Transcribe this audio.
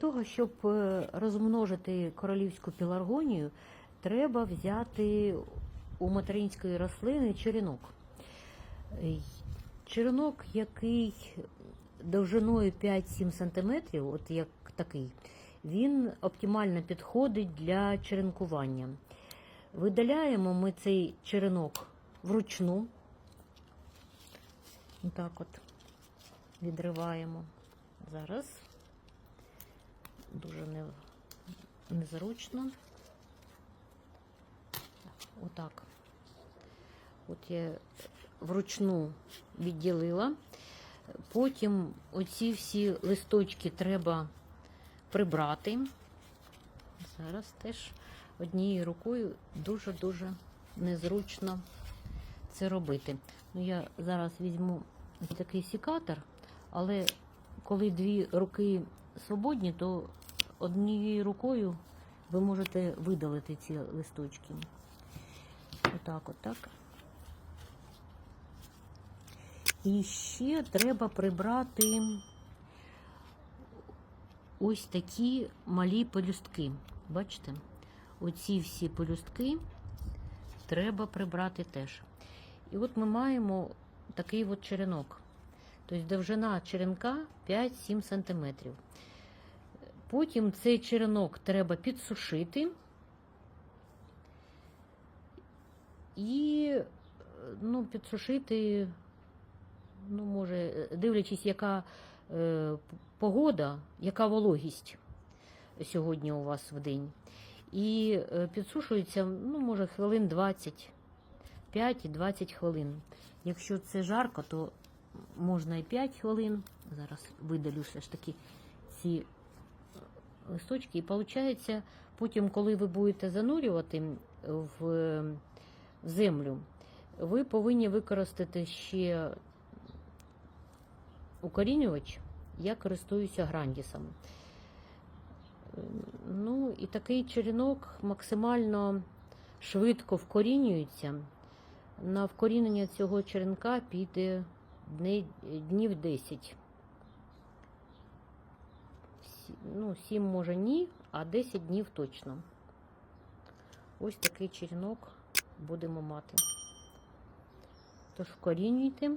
того, щоб е, розмножити королівську пеларгонію, треба взяти у материнської рослини черенок. Е, Черенок, який довжиною 5-7 см, от як такий, він оптимально підходить для черенкування. Видаляємо ми цей черенок вручну. Так от відриваємо. Зараз дуже не, незручно. Отак. От я вручну відділила. Потім оці всі листочки треба прибрати. Зараз теж однією рукою дуже-дуже незручно це робити. Ну, я зараз візьму такий секатор, але коли дві руки свободні, то однією рукою ви можете видалити ці листочки. Отак, отак. І ще треба прибрати ось такі малі пелюстки. Бачите? Оці всі пелюстки треба прибрати теж. І от ми маємо такий от черенок. Тобто довжина черенка 5-7 см. Потім цей черенок треба підсушити і ну, підсушити, ну, може, дивлячись, яка е, погода, яка вологість сьогодні у вас в день. І е, підсушується, ну, може, хвилин 20, 5-20 хвилин. Якщо це жарко, то можна і 5 хвилин. Зараз видалю все ж таки ці листочки. І виходить, потім, коли ви будете занурювати в, землю, ви повинні використати ще укорінювач. Я користуюся грандісом. Ну, і такий черенок максимально швидко вкорінюється. На вкорінення цього черенка піде днів 10. Ну, 7 може ні, а 10 днів точно. Ось такий черенок будемо мати. Тож вкорінюйте.